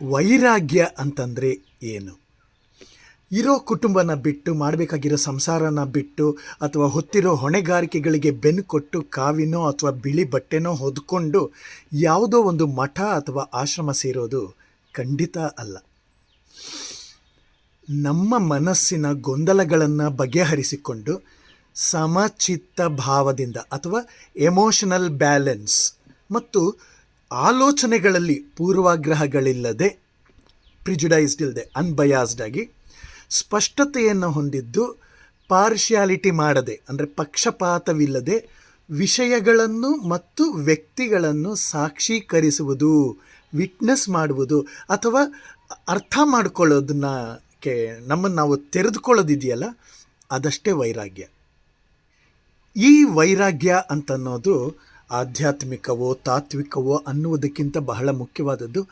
ವೈರಾಗ್ಯ ಅಂತಂದ್ರೆ ಏನು? ಇರೋ ಕುಟುಂಬನ ಬಿಟ್ಟು ಮಾಡಬೇಕಾಗಿರೋ ಸಂಸಾರನ ಬಿಟ್ಟು ಅಥವಾ ಹೊತ್ತಿರೋ ಹೊಣೆಗಾರಿಕೆಗಳಿಗೆ ಬೆನ್ನು ಕೊಟ್ಟು ಕಾವಿನೋ ಅಥವಾ ಬಿಳಿ ಬಟ್ಟೆನೋ ಹೊದ್ಕೊಂಡು ಯಾವುದೋ ಒಂದು ಮಠ ಅಥವಾ ಆಶ್ರಮ ಸೇರೋದು ಖಂಡಿತ ಅಲ್ಲ. ನಮ್ಮ ಮನಸ್ಸಿನ ಗೊಂದಲಗಳನ್ನು ಬಗೆಹರಿಸಿಕೊಂಡು ಸಮಚಿತ್ತ ಭಾವದಿಂದ ಅಥವಾ ಎಮೋಷನಲ್ ಬ್ಯಾಲೆನ್ಸ್ ಮತ್ತು ಆಲೋಚನೆಗಳಲ್ಲಿ ಪೂರ್ವಾಗ್ರಹಗಳಿಲ್ಲದೆ ಪ್ರಿಜುಡೈಸ್ಡ್ ಇಲ್ಲದೆ ಅನ್ಬಯಾಸ್ಡ್ ಆಗಿ ಸ್ಪಷ್ಟತೆಯನ್ನು ಹೊಂದಿದ್ದು ಪಾರ್ಶಿಯಾಲಿಟಿ ಮಾಡದೆ, ಅಂದರೆ ಪಕ್ಷಪಾತವಿಲ್ಲದೆ ವಿಷಯಗಳನ್ನು ಮತ್ತು ವ್ಯಕ್ತಿಗಳನ್ನು ಸಾಕ್ಷೀಕರಿಸುವುದು ವಿಟ್ನೆಸ್ ಮಾಡುವುದು ಅಥವಾ ಅರ್ಥ ಮಾಡ್ಕೊಳ್ಳೋದನ್ನ ಕೆ ನಮ್ಮನ್ನು ನಾವು ತೆರೆದುಕೊಳ್ಳೋದಿದೆಯಲ್ಲ, ಅದಷ್ಟೇ ವೈರಾಗ್ಯ. ಈ ವೈರಾಗ್ಯ ಅಂತನ್ನೋದು ಆಧ್ಯಾತ್ಮಿಕವೋ ತಾತ್ವಿಕವೋ ಅನ್ನುವುದಕ್ಕಿಂತ ಬಹಳ ಮುಖ್ಯವಾದದ್ದು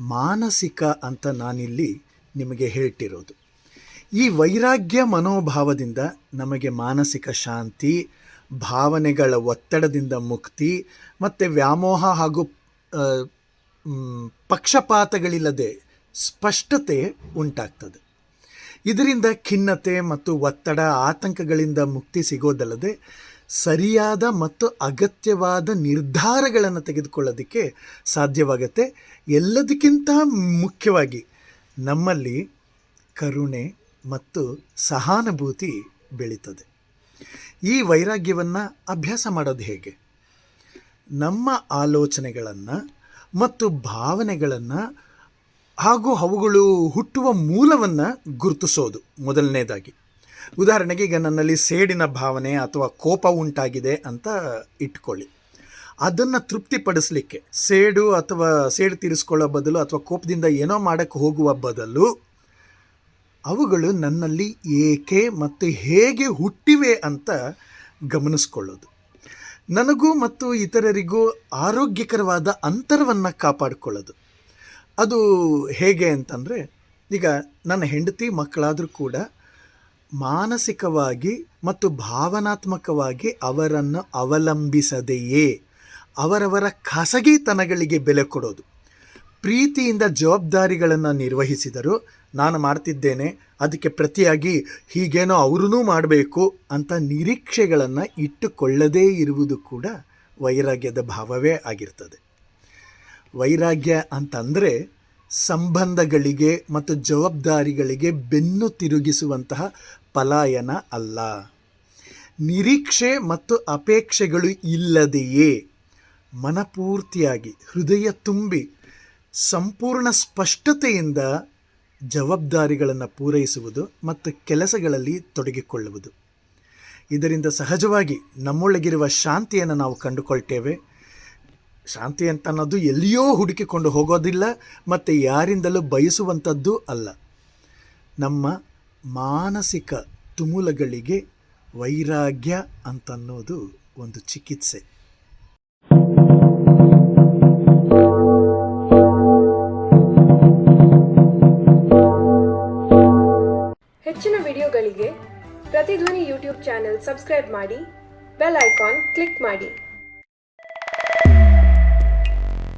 ಮಾನಸಿಕ ಅಂತ ನಾನಿಲ್ಲಿ ನಿಮಗೆ ಹೇಳ್ತಿರೋದು. ಈ ವೈರಾಗ್ಯ ಮನೋಭಾವದಿಂದ ನಮಗೆ ಮಾನಸಿಕ ಶಾಂತಿ, ಭಾವನೆಗಳ ಒತ್ತಡದಿಂದ ಮುಕ್ತಿ, ಮತ್ತು ವ್ಯಾಮೋಹ ಹಾಗೂ ಪಕ್ಷಪಾತಗಳಿಲ್ಲದೆ ಸ್ಪಷ್ಟತೆ ಉಂಟಾಗ್ತದೆ. ಇದರಿಂದ ಖಿನ್ನತೆ ಮತ್ತು ಒತ್ತಡ ಆತಂಕಗಳಿಂದ ಮುಕ್ತಿ ಸಿಗೋದಲ್ಲದೆ ಸರಿಯಾದ ಮತ್ತು ಅಗತ್ಯವಾದ ನಿರ್ಧಾರಗಳನ್ನು ತೆಗೆದುಕೊಳ್ಳೋದಕ್ಕೆ ಸಾಧ್ಯವಾಗುತ್ತೆ. ಎಲ್ಲದಕ್ಕಿಂತ ಮುಖ್ಯವಾಗಿ ನಮ್ಮಲ್ಲಿ ಕರುಣೆ ಮತ್ತು ಸಹಾನುಭೂತಿ ಬೆಳೀತದೆ. ಈ ವೈರಾಗ್ಯವನ್ನು ಅಭ್ಯಾಸ ಮಾಡೋದು ಹೇಗೆ? ನಮ್ಮ ಆಲೋಚನೆಗಳನ್ನು ಮತ್ತು ಭಾವನೆಗಳನ್ನು ಹಾಗೂ ಅವುಗಳು ಹುಟ್ಟುವ ಮೂಲವನ್ನು ಗುರುತಿಸೋದು. ಮೊದಲನೇದಾಗಿ, ಉದಾಹರಣೆಗೆ ಈಗ ನನ್ನಲ್ಲಿ ಸೇಡಿನ ಭಾವನೆ ಅಥವಾ ಕೋಪ ಉಂಟಾಗಿದೆ ಅಂತ ಇಟ್ಕೊಳ್ಳಿ. ಅದನ್ನು ತೃಪ್ತಿಪಡಿಸಲಿಕ್ಕೆ ಸೇಡು ಅಥವಾ ಸೇಡು ತೀರಿಸ್ಕೊಳ್ಳೋ ಬದಲು ಅಥವಾ ಕೋಪದಿಂದ ಏನೋ ಮಾಡೋಕ್ಕೆ ಹೋಗುವ ಬದಲು ಅವುಗಳು ನನ್ನಲ್ಲಿ ಏಕೆ ಮತ್ತು ಹೇಗೆ ಹುಟ್ಟಿವೆ ಅಂತ ಗಮನಿಸ್ಕೊಳ್ಳೋದು. ನನಗೂ ಮತ್ತು ಇತರರಿಗೂ ಆರೋಗ್ಯಕರವಾದ ಅಂತರವನ್ನು ಕಾಪಾಡಿಕೊಳ್ಳೋದು. ಅದು ಹೇಗೆ ಅಂತಂದರೆ, ಈಗ ನನ್ನ ಹೆಂಡತಿ ಮಕ್ಕಳಾದರೂ ಕೂಡ ಮಾನಸಿಕವಾಗಿ ಮತ್ತು ಭಾವನಾತ್ಮಕವಾಗಿ ಅವರನ್ನು ಅವಲಂಬಿಸದೆಯೇ? ಅವರವರ ಖಾಸಗಿತನಗಳಿಗೆ ಬೆಲೆ ಕೊಡೋದು. ಪ್ರೀತಿಯಿಂದ ಜವಾಬ್ದಾರಿಗಳನ್ನು ನಿರ್ವಹಿಸಿದರು ನಾನು ಮಾಡ್ತಿದ್ದೇನೆ, ಅದಕ್ಕೆ ಪ್ರತಿಯಾಗಿ ಹೀಗೇನೋ ಅವರೂ ಮಾಡಬೇಕು ಅಂತ ನಿರೀಕ್ಷೆಗಳನ್ನು ಇಟ್ಟುಕೊಳ್ಳದೇ ಇರುವುದು ಕೂಡ ವೈರಾಗ್ಯದ ಭಾವವೇ ಆಗಿರ್ತದೆ. ವೈರಾಗ್ಯ ಅಂತಂದರೆ ಸಂಬಂಧಗಳಿಗೆ ಮತ್ತು ಜವಾಬ್ದಾರಿಗಳಿಗೆ ಬೆನ್ನು ತಿರುಗಿಸುವಂತಹ ಪಲಾಯನ ಅಲ್ಲ. ನಿರೀಕ್ಷೆ ಮತ್ತು ಅಪೇಕ್ಷೆಗಳು ಇಲ್ಲದೆಯೇ ಮನಪೂರ್ತಿಯಾಗಿ, ಹೃದಯ ತುಂಬಿ, ಸಂಪೂರ್ಣ ಸ್ಪಷ್ಟತೆಯಿಂದ ಜವಾಬ್ದಾರಿಗಳನ್ನು ಪೂರೈಸುವುದು ಮತ್ತು ಕೆಲಸಗಳಲ್ಲಿ ತೊಡಗಿಕೊಳ್ಳುವುದು. ಇದರಿಂದ ಸಹಜವಾಗಿ ನಮ್ಮೊಳಗಿರುವ ಶಾಂತಿಯನ್ನು ನಾವು ಕಂಡುಕೊಳ್ತೇವೆ. ಶಾಂತಿ ಅಂತ ಅನ್ನೋದು ಎಲ್ಲಿಯೋ ಹುಡುಕಿಕೊಂಡು ಹೋಗೋದಿಲ್ಲ, ಮತ್ತು ಯಾರಿಂದಲೂ ಬಯಸುವಂಥದ್ದು ಅಲ್ಲ. ನಮ್ಮ ಮಾನಸಿಕ ತುಮುಲಗಳಿಗೆ ವೈರಾಗ್ಯ ಅಂತನ್ನೋದು ಒಂದು ಚಿಕಿತ್ಸೆ. ಹೆಚ್ಚಿನ ವಿಡಿಯೋಗಳಿಗೆ ಪ್ರತಿಧ್ವನಿ ಯೂಟ್ಯೂಬ್ ಚಾನೆಲ್ ಸಬ್ಸ್ಕ್ರೈಬ್ ಮಾಡಿ, ಬೆಲ್ ಐಕಾನ್ ಕ್ಲಿಕ್ ಮಾಡಿ.